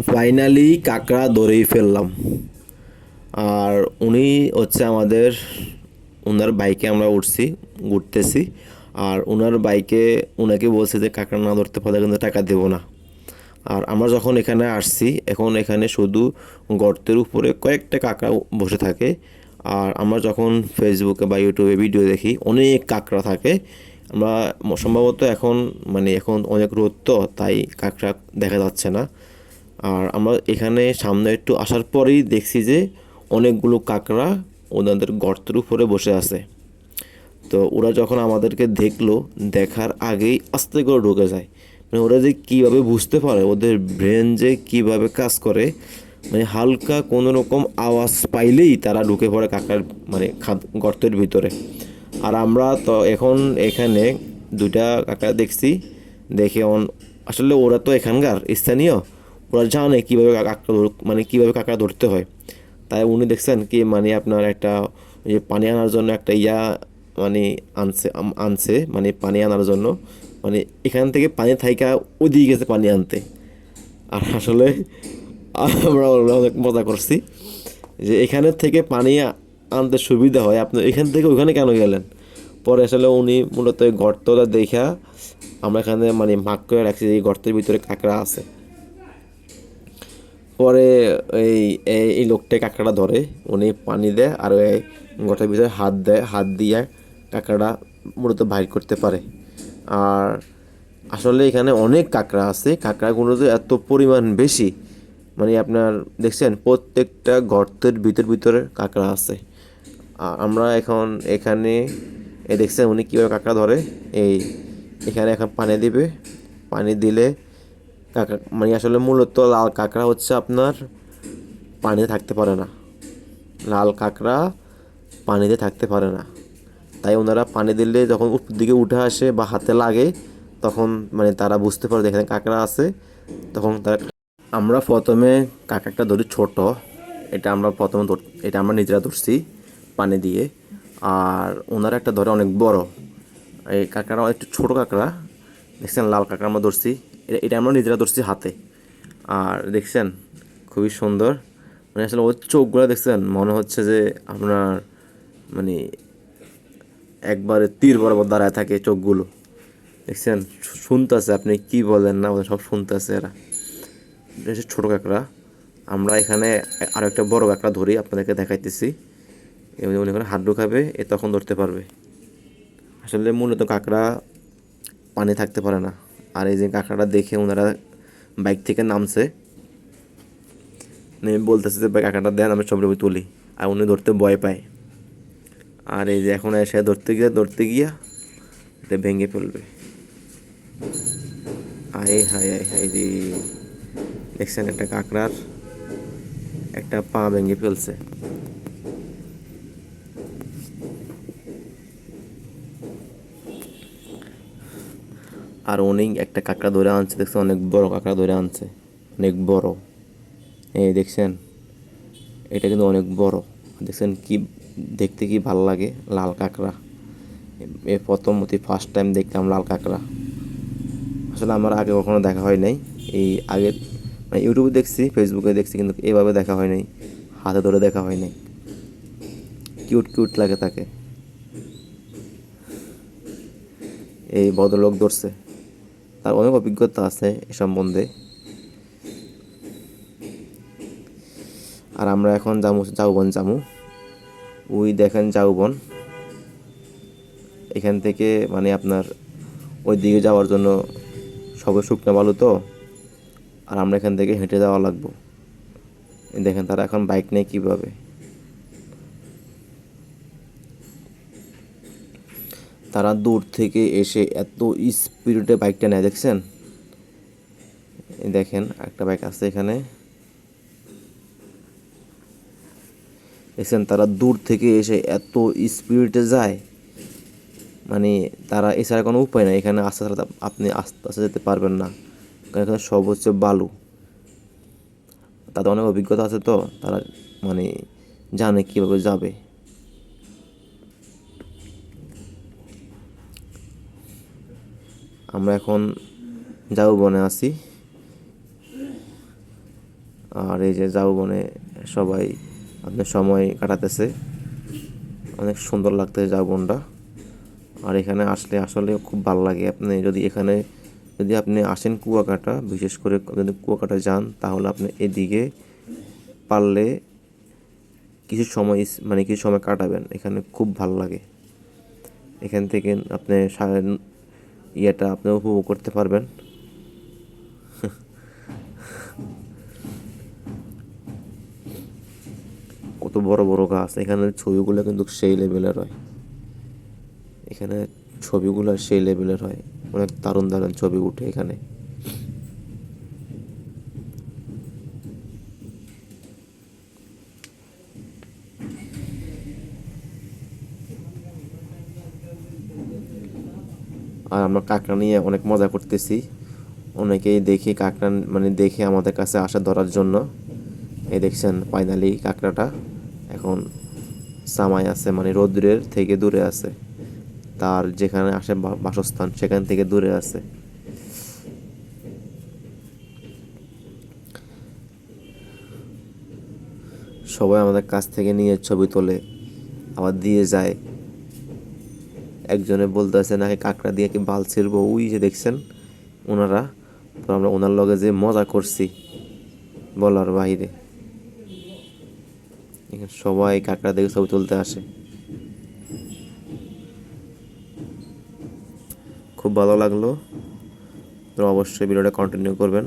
Finally কাঁকড়া ধরেই ফেললাম। আর উনি হচ্ছে আমাদের ওনার বাইকে আমরা উঠছি, ঘুরতেছি। আর ওনার বাইকে ওনাকে বলছে যে, কাঁকড়া না ধরতে পারলে কিন্তু টাকা দেবো না। আর আমরা যখন এখানে আসছি, এখন এখানে শুধু গর্তের উপরে কয়েকটা কাঁকড়া বসে থাকে। আর আমরা যখন ফেসবুকে বা ইউটিউবে ভিডিও দেখি, অনেক কাঁকড়া থাকে। আমরা সম্ভবত এখন মানে এখন অনেক রোদ তো, তাই কাঁকড়া দেখা যাচ্ছে না। আর আমরা এখানে সামনে একটু আসার পরেই দেখছি যে অনেকগুলো কাঁকড়া ওনাদের গর্তের উপরে বসে আছে। তো ওরা যখন আমাদেরকে দেখল, দেখার আগেই আস্তে করে ঢুকে যায়। মানে ওরা যে কীভাবে বুঝতে পারে, ওদের ব্রেন যে কীভাবে কাজ করে মানে হালকা কোনো রকম আওয়াজ পাইলেই তারা ঢুকে পড়ে কাকার মানে খাদ, গর্তের ভিতরে। আর আমরা তো এখন এখানে দুইটা কাকা দেখছি, দেখে অন, আসলে ওরা তো এখানকার, স্থানীয়। ওরা জানে কীভাবে কাঁকড়া মানে কীভাবে কাঁকড়া ধরতে হয়। তাই উনি দেখছেন কি মানে আপনার একটা যে পানি আনার জন্য একটা ইয়া মানে আনছে আনছে মানে পানি আনার জন্য। মানে এখান থেকে পানি থাইকা ওদিকে গেছে পানি আনতে। আর আসলে আমরা অনেক মজা করছি যে এখানে থেকে পানি আনতে সুবিধা হয়। আপনি এখান থেকে ওখানে কেন গেলেন? পরে আসলে উনি মূলত গর্তটা দেখা আমরা এখানে মানে ভাগ করে রাখছি যে গর্তের ভিতরে কাঁকড়া আছে। পরে এই, এই- লোকটা কাঁকড়া ধরে, উনি পানি দেয় আর এই গোটার ভিতরে হাত দেয়, হাত দিয়ে কাঁকড়া মূলত বাইর করতে পারে। আর আসলে এখানে অনেক কাঁকড়া আছে, কাঁকড়াগুলো তো এত পরিমাণ বেশি মানে আপনার দেখছেন প্রত্যেকটা গর্তের ভিতর ভিতরে কাঁকড়া আছে। আমরা এখন এখানে, এ দেখছেন উনি কীভাবে কাঁকড়া ধরে, এই এখানে এখন পানি দিবে, পানি দিলে কাঁকড়া মানে আসলে মূলত লাল কাঁকড়া হচ্ছে আপনার পানিতে থাকতে পারে না। লাল কাঁকড়া পানিতে থাকতে পারে না। তাই ওনারা পানি দিলে যখন উপর দিকে উঠে আসে বা হাতে লাগে, তখন মানে তারা বুঝতে পারে এখানে কাঁকড়া আছে। তখন তারা, আমরা প্রথমে কাঁকড়াটা ধরি ছোট। এটা আমরা প্রথমে এটা আমরা নিজেরা ধরছি পানি দিয়ে। আর ওনারা একটা ধরে অনেক বড়। এই কাঁকড়া একটু ছোট কাঁকড়া। দেখছেন লাল কাঁকড়া আমরা ধরছি। এটা এটা আমরা নিজেরা ধরছি হাতে। আর দেখছেন, খুবই সুন্দর। মানে আসলে ওর চোখগুলো দেখছেন, মনে হচ্ছে যে আপনার মানে একবারে তীর বরাবর দাঁড়ায় থাকে চোখগুলো। দেখছেন শুনতাছে, আপনি কি বলেন না বলেন, সব শুনতাছে এরা। এটা ছোটো কাঁকড়া। আমরা এখানে আরও একটা বড় কাঁকড়া ধরি, আপনাদেরকে দেখাইতেছি। এবং উনি এখানে হাড্ডু খাবে, এ তখন ধরতে পারবে। আসলে মূলত কাঁকড়া পানি থাকতে পারে না। আর এই যে কাঁকড়াটা দেখে ওনারা বাইক থেকে নামছে। নেমে বলতেছে যে কাঁকড়াটা দেন, আমি ছবি তুলি। আর উনি ধরতে ভয় পায়। আর এই যে এখন এসে ধরতে গিয়ে, ধরতে গিয়া এটা ভেঙে ফেলবে। আয় হায় আয় হায় রে। দেখছেন একটা কাঁকড়ার একটা পা ভেঙে ফেলছে। আর উনি একটা কাঁকড়া ধরে আনছে, দেখছেন? অনেক বড় কাঁকড়া ধরে আনছে। অনেক বড়। এই দেখছেন? এটা কিন্তু অনেক বড়। দেখছেন কি, দেখতে কি ভালো লাগে? লাল কাঁকড়া। এ প্রথম অতি ফার্স্ট টাইম দেখলাম লাল কাঁকড়া। আসলে আমার আগে কখনো দেখা হয় নাই। এই আগে মানে ইউটিউবে দেখছি ফেসবুকে দেখছি, কিন্তু এভাবে দেখা হয় নাই। হাতে ধরে দেখা হয় নাই। কিউট কিউট লাগে তাকে। এই ভদ্রলোক ধরছে। তার অনেক অভিজ্ঞতা আছে এ সম্বন্ধে। আর আমরা এখন যাব যাউবন যামু ওই দেখেন যাউবন এখান থেকে মানে আপনার ওই দিকে যাওয়ার জন্য সবে শুকনো বালু তো, আর আমরা এখান থেকে হেঁটে যাওয়া লাগবো। দেখেন তারা এখন বাইক নেই কীভাবে। তারা দূর থেকে এসে এত স্পিডে বাইকটা নেয়, দেখছেন? দেখেন, একটা বাইক আছে এখানে। দেখছেন, তারা দূর থেকে এসে এত স্পিডে যায়। মানে তারা এছাড়া কোনো উপায় নাই, এখানে আস্তে আস্তে আপনি আস্তে আস্তে যেতে পারবেন না। কারণ এখানে সব হচ্ছে বালু। তাদের অনেক অভিজ্ঞতা আছে তো, তারা মানে জানে কীভাবে যাবে। আমরা এখন যাও বনে আছি। আর এই যে ঝাউবনে সবাই আপনার সময় কাটাতেছে। অনেক সুন্দর লাগতেছে ঝাউবনটা আর এখানে আসলে আসলে খুব ভালো লাগে। আপনি যদি এখানে যদি আপনি আসেন কুয়াকাটা, বিশেষ করে যদি কুয়াকাটা যান, তাহলে আপনি এদিকে পারলে কিছু সময় মানে কিছু সময় কাটাবেন। এখানে খুব ভালো লাগে। এখান থেকে আপনি সা- ইয়েটা আপনি উপভোগ করতে পারবেন। কত বড় বড় গাছ। এখানে ছবিগুলো কিন্তু সেই লেভেলের হয়। এখানে ছবিগুলো সেই লেভেলের হয়। অনেক দারুণ দারুণ ছবি উঠে এখানে। আর আমরা কাঁকড়া নিয়ে অনেক মজা করতেছি। অনেকেই দেখি কাঁকড়া মানে দেখে আমাদের কাছে আসা ধরার জন্য। এই দেখছেন ফাইনালি কাঁকড়াটা এখন সামাই আছে মানে রৌদ্রের থেকে দূরে আছে। তার যেখানে আসে বাসস্থান সেখান থেকে দূরে আছে। সবাই আমাদের কাছ থেকে নিয়ে ছবি তোলে, আবার দিয়ে যায়। একজনে বলতেছে নাকি কাঁকড়া দিয়ে কি বাল ছিড়বো? ওই যে দেখছেন ওনারা। তো আমরা ওনার লগে যে মজা করছি বলার এখানে সবাই কাঁকড়া দেখে ছবি তুলতে আসে। খুব ভালো লাগল। তো অবশ্যই ভিডিওটা কন্টিনিউ করবেন।